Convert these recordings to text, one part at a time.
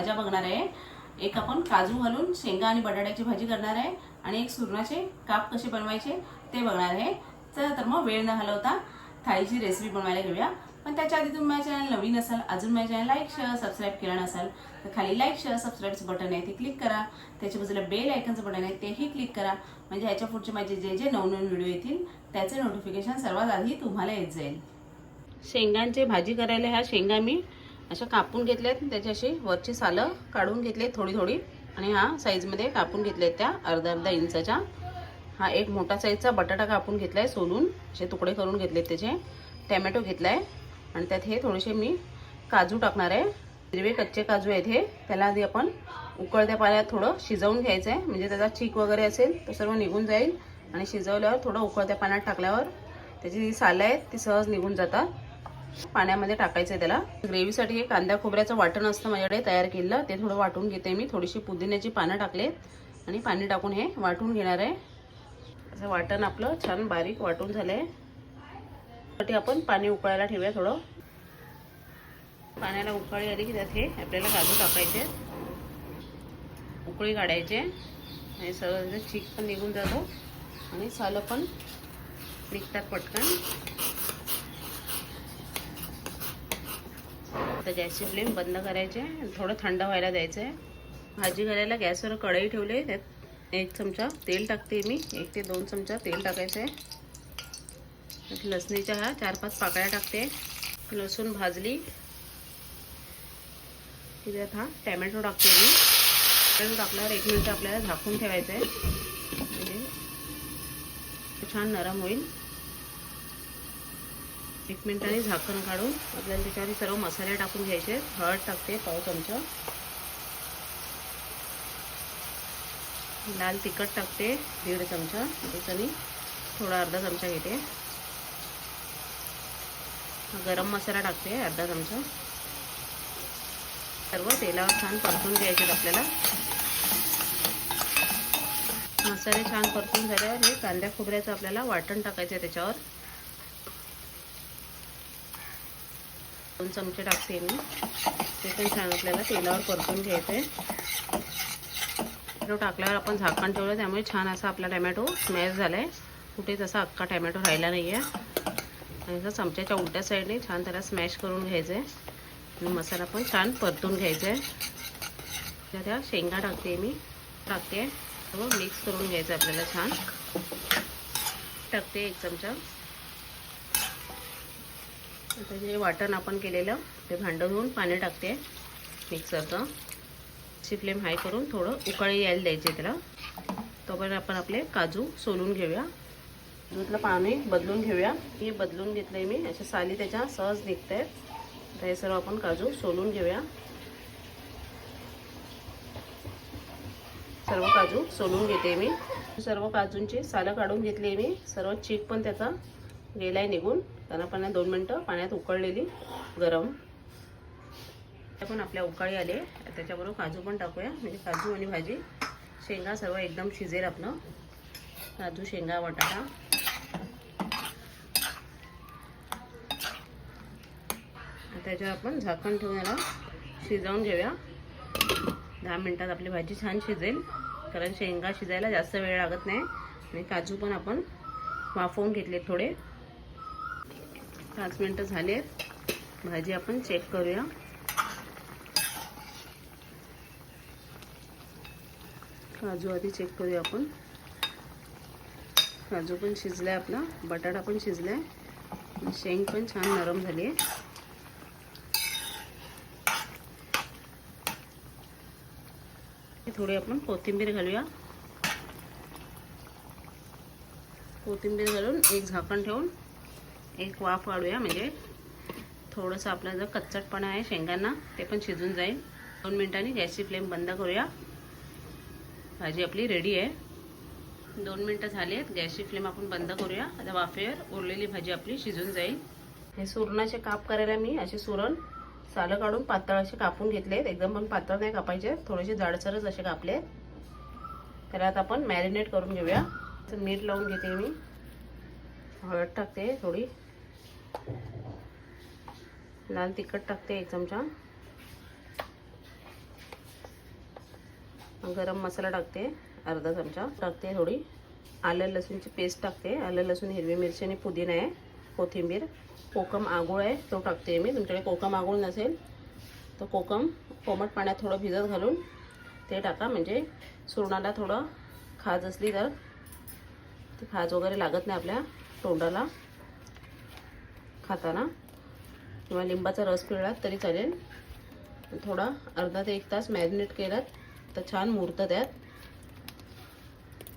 भाज्या बघणार आहे. एक आपण काजू घालून शेंगा आणि बटाट्याची भाजी करणार आहे आणि एक सुरणाचे काप कसे बनवायचे ते बघणार आहे. चला तर मग वेळ न घालवता थाळीची रेसिपी बनवायला घेऊया. पण त्याच्या आधी तुम्ही माझ्या चॅनल नवीन असाल अजून माझ्या चॅनल लाईक शेअर सबस्क्राईब केलं नसाल तर खाली लाईक शेअर सबस्क्राईबचं बटन आहे ते क्लिक करा. त्याच्या बाजूला बेल आयकनचं बटन आहे तेही क्लिक करा. म्हणजे ह्याच्या पुढचे माझे जे जे नवनवीन व्हिडिओ येतील त्याचे नोटिफिकेशन सर्वात आधी तुम्हाला येत जाईल. शेंगांची भाजी करायला ह्या शेंगा मी अशा कापून घेतल्यात. त्याची अशी वरची सालं काढून घेतली थोडी थोडी. आणि हा साईजमध्ये कापून घेतल्यात त्या अर्धा अर्धा इंचाच्या. हा एक मोठा साईजचा बटाटा कापून घेतला आहे सोलून. असे तुकडे करून घेतलेत त्याचे. टॅमॅटो घेतला आहे आणि त्यात हे थोडेसे मी काजू टाकणार आहे. हिरवे कच्चे काजू आहेत हे. त्याला आधी आपण उकळत्या पाण्यात थोडं शिजवून घ्यायचं आहे म्हणजे त्याचा चीक वगैरे असेल तो सर्व निघून जाईल. आणि शिजवल्यावर थोडं उकळत्या पाण्यात टाकल्यावर त्याची जी सालं आहेत ती सहज निघून जातात. पाण्यामध्ये टाकायचं आहे त्याला. ग्रेव्हीसाठी हे कांदा खोबऱ्याचं वाटण असतं माझ्याकडे तयार केलेलं. ते थोडं वाटून घेते मी. थोडीशी पुदिन्याची पानं टाकलेत आणि पाणी टाकून हे वाटून घेणार आहे. असं वाटण आपलं छान बारीक वाटून झालं आहे साठी आपण पाणी उकळायला ठेवूया थोडं. पाण्याला उकळी आली की त्यात हे आपल्याला काजू टाकायचे. उकळी काढायचे. आणि सगळं चीक पण निघून जातो. आणि सालं पण निघतात पटकन. आता गॅसची फ्लेम बंद करायचे थोडं थंड व्हायला द्यायचं आहे भाजी करायला गॅसवर कढई ठेवली त्यात एक चमचा तेल टाकते मी. एक ते दोन चमचा तेल टाकायचं आहे लसणीच्या ह्या चार पाच पाकळ्या टाकते. लसूण भाजली. त्यात हा टॅमॅटो टाकते मी. टॅमॅटो टाकल्यावर एक मिनटं आपल्याला झाकून ठेवायचं आहे म्हणजे छान नरम होईल. एक मिनटाने झाकण काढून आपल्याला त्याच्यावर सर्व मसाले टाकून घ्यायचे. हळद टाकते पाव चमचा. लाल तिखट टाकते दीड चमचा. त्याच्याने थोडा अर्धा चमचा घेते. गरम मसाला टाकते अर्धा चमचा. सर्व तेलावर छान परतून घ्यायचे आपल्याला. मसाले छान परतून झाल्यावर हे कांद्या खोबऱ्याचं आपल्याला वाटण टाकायचं आहे त्याच्यावर. दोन चमचे टाकते मी. ते पण छान आपल्याला तेलावर परतून घ्यायचं आहे टाकल्यावर आपण झाकण ठेवलं त्यामुळे छान असा आपला टॅमॅटो स्मॅश झाला आहे कुठे तसा अख्खा टॅमॅटो राहिला नाही आहे आणि असं चमच्याच्या उलट्या साईडने छान त्याला स्मॅश करून घ्यायचं आहे आणि मसाला पण छान परतून घ्यायचा आहे त्या त्या शेंगा टाकते मी. टाकते. मिक्स करून घ्यायचं आपल्याला छान. टाकते एक चमचा. आता जे वाटण आपण केलेलं ते भांडं धुवून पाणी टाकते. मिक्सरचं. ची फ्लेम हाय करून थोडं उकळी यायला द्यायचे त्याला. तोपर्यंत आपण आपले काजू सोलून घेऊया. दूधलं पाणी बदलून घेऊया. हे बदलून घेतलं आहे मी. अशा साली त्याच्या सहज निघत. आहेत हे सर्व आपण काजू सोलून घेऊया. सर्व काजू सोलून घेते मी. सर्व काजूंची सालं काढून घेतली मी. सर्व चीक पण त्याचा गेलाय निघून. त्यांना पण दोन मिनटं पाण्यात उकळलेली गरम. पण आपल्या उकाळी आले. त्याच्याबरोबर काजू पण टाकूया. म्हणजे काजू आणि भाजी शेंगा सर्व एकदम शिजेल आपलं. काजू शेंगा वाटाणा त्याच्यावर आपण झाकण ठेवून याला शिजवून घेऊया. दहा मिनटात आपली भाजी छान शिजेल. कारण शेंगा शिजायला जास्त वेळ लागत नाही. आणि काजू पण आपण वाफवून घेतले थोडे. पाच मिनटं झालेत भाजी आपण चेक करूया. काजू आधी चेक करूया आपण. काजू पण शिजलाय आपला. बटाटा पण शिजलाय. शेंग पण छान नरम झाली आहे. थोडी आपण कोथिंबीर घालूया. कोथिंबीर घालून एक झाकण ठेवून एक वाफ वाढूया म्हणजे थोडंसं आपला जो कच्चटपणा आहे शेंगांना ते पण शिजून जाईल. दोन मिनिटांनी गॅसची फ्लेम बंद करूया. भाजी आपली रेडी आहे. दोन मिनटं झाली आहेत गॅसची फ्लेम आपण बंद करूया. आता वाफेवर उरलेली भाजी आपली शिजून जाईल. हे सुरणाचे काप करायला मी असे सुरण सालं काढून पातळ असे कापून घेतलेत. एकदम पण पातळ नाही कापायचे थोडेसे जाडसरच असे कापले त्याला आता आपण मॅरिनेट करून घेऊया. मीठ लावून घेते मी. हळद टाकते थोडी. लाल तिखट टाकते एक चमचा. गरम मसाला टाकते अर्धा चमचा. टाकते थोडी. आलं लसूणची पेस्ट टाकते. आलं लसूण हिरवी मिरची आणि पुदिना आहे. कोथिंबीर. कोकम आगोळ आहे तो टाकते मी. तुमच्याकडे कोकम आगोळ नसेल तर कोकम कोमट पाण्यात थोडं भिजत घालून ते टाका. म्हणजे सुरणाला थोडं खाज असली तर ती खाज वगैरे लागत नाही आपल्या तोंडाला. खाताना. किंवा लिंबाचा रस पिळलात तरी चालेल. थोडा अर्धा ते एक तास मॅरिनेट केलात तर छान मुरतं त्यात.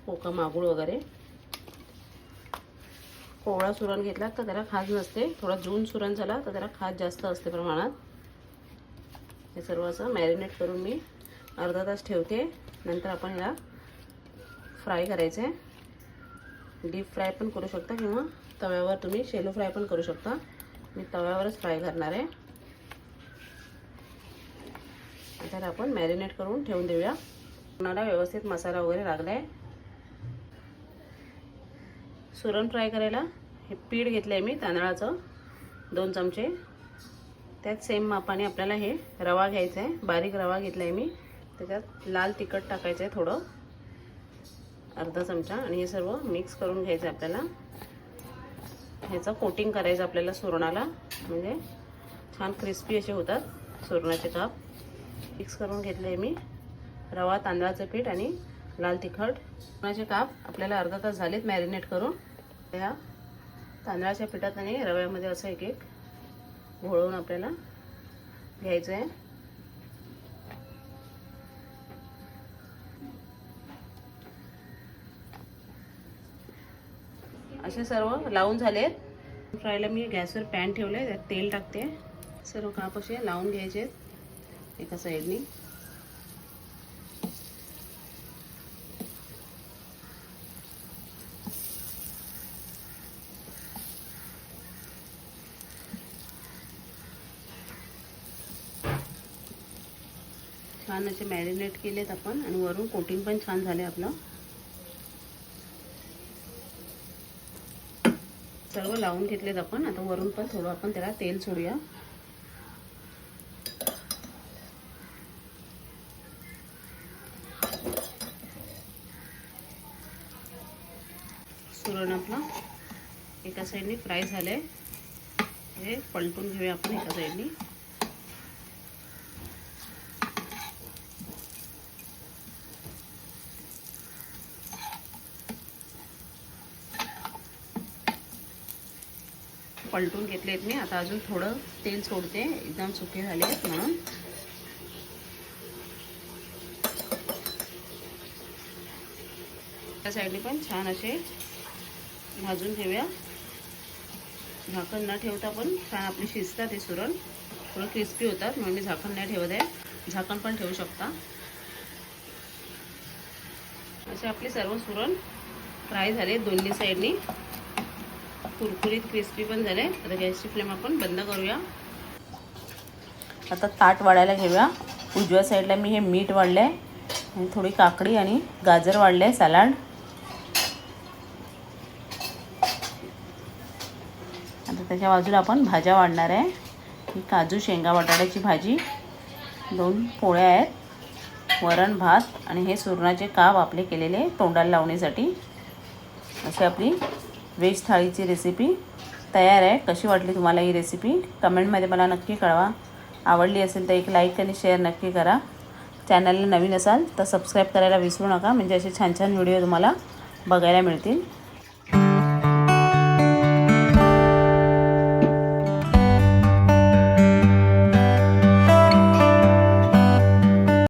कोका मागूळ वगैरे. कोवळा सुरण घेतला तर त्याला खाज नसते. थोडा जून सुरण झाला तर त्याला खाज जास्त असते प्रमाणात. हे सर्व असं मॅरिनेट करून मी अर्धा तास ठेवते. नंतर आपण याला फ्राय करायचं आहे डीप फ्राय पण करू शकता किंवा तव्यावर तुम्ही शेलो फ्राय पण करू शकता. मी तव्यावरच फ्राय करणार आहे. तर आपण मॅरिनेट करून ठेवून देऊया. कोणाला व्यवस्थित मसाला वगैरे लागला आहे सुरण फ्राय करायला हे पीठ घेतलं आहे मी तांदळाचं दोन चमचे. त्यात सेम मापाने आपल्याला हे रवा घ्यायचा आहे बारीक रवा घेतला आहे मी. त्याच्यात लाल तिखट टाकायचं आहे थोडं. अर्धा चमचा. आणि हे सर्व मिक्स करून घ्यायचं आहे आपल्याला. ह्याचं कोटिंग करायचं आपल्याला सुरणाला. म्हणजे छान क्रिस्पी असे होतात सुरणाचे काप. मिक्स करून घेतले आहे मी. रवा तांदळाचं पीठ आणि लाल तिखट. सुरणाचे काप आपल्याला अर्धा तास झालेत मॅरिनेट करून. त्या तांदळाच्या पिठात आणि रव्यामध्ये असं एक एक घोळवून आपल्याला घ्यायचं आहे असे सर्व लावून झाले आहेत फ्रायला मी गॅसवर पॅन ठेवले त्यात तेल टाकते. सर्व काप असे लावून घ्यायचे एका साईडनी छान असे मॅरिनेट केलेत आपण आणि वरून कोटिंग पण छान झाले आपलं. सर्व लावून घेतलेत आपण. आता वरून पण थोडं आपण त्याला तेल सोडूया. सुरण आपलं एका साईडनी फ्राय झालंय. हे पलटून घेऊया आपण एका साईडनी पलटून घेतलेत मी. आता अजून थोडं तेल सोडते. एकदम सुके झाले आहेत म्हणून. त्या साईडने पण छान असे भाजून ठेवूया. झाकण न ठेवता पण छान आपली शिजतात हे सुरण. थोडं क्रिस्पी होतात म्हणून मी झाकण नाही ठेवत आहे. झाकण पण ठेवू शकता. असे आपले सर्व सुरण फ्राय झाले दोन्ही साईडनी. कुरकुरीत क्रिस्पी पण झाले. आता गॅसची फ्लेम आपण बंद करूया. आता ताट वाढायला घेऊया. उजव्या साईडला मी हे मीठ वाढलं आहे आणि थोडी काकडी आणि गाजर वाढले आहे सॅलाड. आता त्याच्या बाजूला आपण भाज्या वाढणार आहे. ही काजू शेंगा बटाट्याची भाजी. दोन पोळ्या आहेत. वरण भात आणि हे सुरणाचे काप आपले केलेले तोंडाला लावण्यासाठी. अशी आपली व्हेज थाळीची रेसिपी तयार आहे. कशी वाटली तुम्हाला ही रेसिपी कमेंटमध्ये मला नक्की कळवा. आवडली असेल तर एक लाईक आणि शेअर नक्की करा. चॅनलला नवीन असाल तर सबस्क्राईब करायला विसरू नका. म्हणजे असे छान छान व्हिडिओ तुम्हाला बघायला मिळतील.